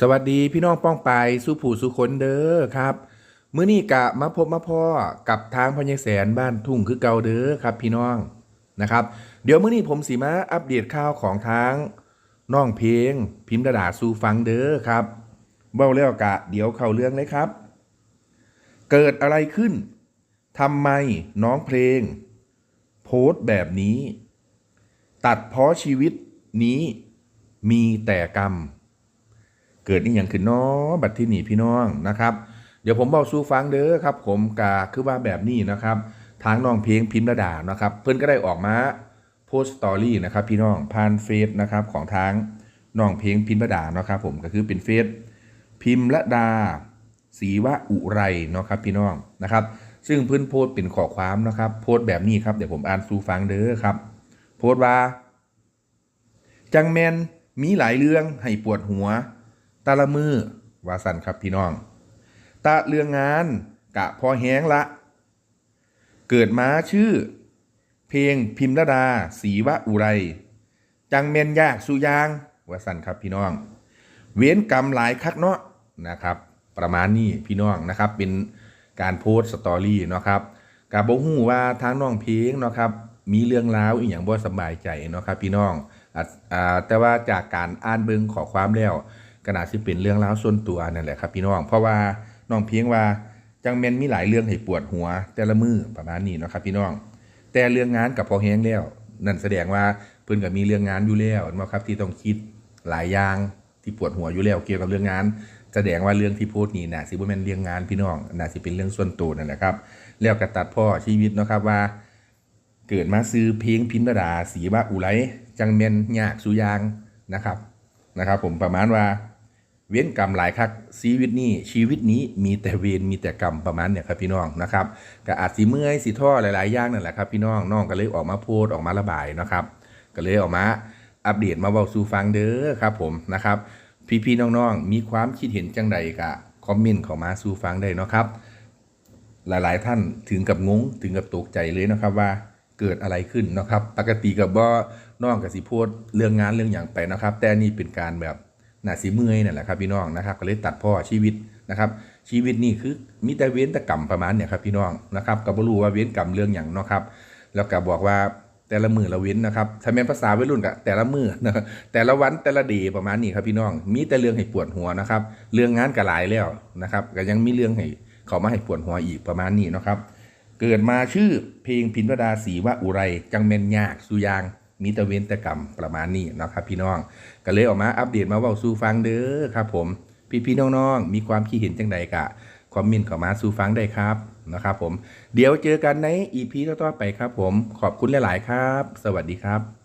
สวัสดีพี่น้องป้องไปสู้ผู้สุคนเด้อครับมื้อนี้กะมาพบมาพ่อกับทางพญแสนบ้านทุ่งคือเก่าเด้อครับพี่น้องนะครับ เดี๋ยวมื้อนี้ผมสิมาอัปเดตข่าวของทางน้องเพลง พิมพ์ดาดาสู่ฟังเด้อครับเบ้าแล้วกะ เดี๋ยวเข้าเรื่องเลยครับ เกิดอะไรขึ้นทำไมน้องเพลง โพสต์แบบนี้ ตัดเพราะชีวิตนี้มีแต่กรรม เกิดนี่อย่างขึ้นนาะบัดที่หนีพี่น้องนะครับ เดี๋ยวผมบอกสู้ฟังเด้อครับ ผมกาคือว่าแบบนี้นะครับ ทางน้องเพลงพิมพ์ระดานะครับ เพื่อนก็ได้ออกมาโพสต์สตอรี่นะครับพี่น้องผ่านเฟซนะครับของทางน้องเพลงพิมพ์ระดานะครับ ผมก็คือเป็นเฟซพิมพ์ระดาศรีวะอุไรเนาะครับพี่น้องนะครับ ซึ่งเพื่อนโพสต์เป็นข้อความนะครับ โพสต์แบบนี้ครับเดี๋ยวผมอ่านสู่ฟังเด้อครับ โพสต์ว่าจังแมนมีหลายเรื่องให้ปวดหัว ตาละมือว่าสันครับพี่น้อง ตาเรื่องงานกะพอแห้งละ เกิดมาชื่อ เพลงพิมพ์ระดาสีวะอุไร จังเมนยากสุยางว่าสันครับพี่น้อง เว้นกรรมหลายคักเนาะนะครับ ประมาณนี้พี่น้องนะครับเป็นการโพสต์สตอรี่เนาะครับกับบฮู้ว่าทางน้องเพลงเนาะครับมีเรื่องราวอีกอย่างบ่สบายใจเนาะครับพี่น้องอแต่ว่าจากการอ่านเบิงขอความแล้ว ก็น่าสิเป็นเรื่องราส่วนตัวนั่นแหละครับพี่น้อง เพราะว่าน้องเพียงว่าจังแม่นมีหลายเรื่องให้ปวดหัว แต่ละมือประมาณนี้นะครับพี่น้อง แต่เรื่องงานกับพอแห้งแล้ว นั่นแสดงว่าเพิ่อนก็มีเรื่องงานอยู่แล้วนะครับที่ต้องคิดหลายอย่างที่ปวดหัวอยู่แล้วเกี่ยวกับเรื่องงาน แสดงว่าเรื่องที่โพูดนี่นะสิบ่แม่นเรื่องงานพี่น้องน่าสิเป็นเรื่องส่วนตัวนั่นแหละครับแล้วก็ตัดพ่อชีวิตนะครับว่า เกิดมาซื้อเพลงพิมพ์ระดาสีว่าอุไรจังเมนยากสุยางนะครับนะครับ ผมประมาณว่า เว้นกรรมหลายคักชีวิตนี้ชีวิตนี้มีแต่เวรมีแต่กรรมประมาณเนี่ยครับพี่น้องนะครับก็อาจสิเมื่อยสิท่อหลายๆอย่างนั่นแหละครับพี่น้องน้องก็เลยออกมาโพสออกมาระบายนะครับก็เลยออกมาอัปเดตมาเบาสู่ฟังเด้อครับผมนะครับ พี่ๆน้องๆมีความคิดเห็นจังใดกะคอมเมนต์เข้ามาสู่ฟังได้นะครับหลายๆท่านถึงกับงงถึงกับตกใจเลยนะครับว่าเกิดอะไรขึ้นนะครับ ปกติกับว่าน้องกับสิโพดเรื่องงานเรื่องอย่างไปนะครับ แต่นี่เป็นการแบบ หนาสีเมื่อยนั่นแหละครับพี่น้องนะครับก็เลยตัดพ่อชีวิตนะครับ ชีวิตนี่คือมีแต่เว้นแต่กรรมประมาณเนี่ยครับพี่น้องนะครับก็บ่รู้ว่าเว้นกรรมเรื่องอย่างเนาะครับ แล้วก็บอกว่าแต่ละมือละเว้นนะครับถ้าเป็นภาษาวัยรุ่นก็แต่ละมือนะครับแต่ละวันแต่ละเดย์ประมาณนี้ครับพี่น้อง มีแต่เรื่องให้ปวดหัวนะครับ เรื่องงานก็หลายแล้วนะครับก็ยังมีเรื่องให้เขามาให้ปวดหัวอีกประมาณนี้นะครับ เกิดมาชื่อเพลงพินวดาศรีว่าอุไรจังเมนยากสุยาง มีแตะเวนแตะกรรมประมาณนี้นะครับพี่น้องก็เลยออกมาอัปเดตมาว่าสู่ฟังเด้อครับผมพี่ๆน้องๆมีความคิดเห็นจังใดกะคอมเมนต์เข้ามาสู่ฟังได้ครับนะครับผมเดี๋ยวเจอกันในอีพีต่อๆไปครับผมขอบคุณหลาย ๆ ครับ สวัสดีครับ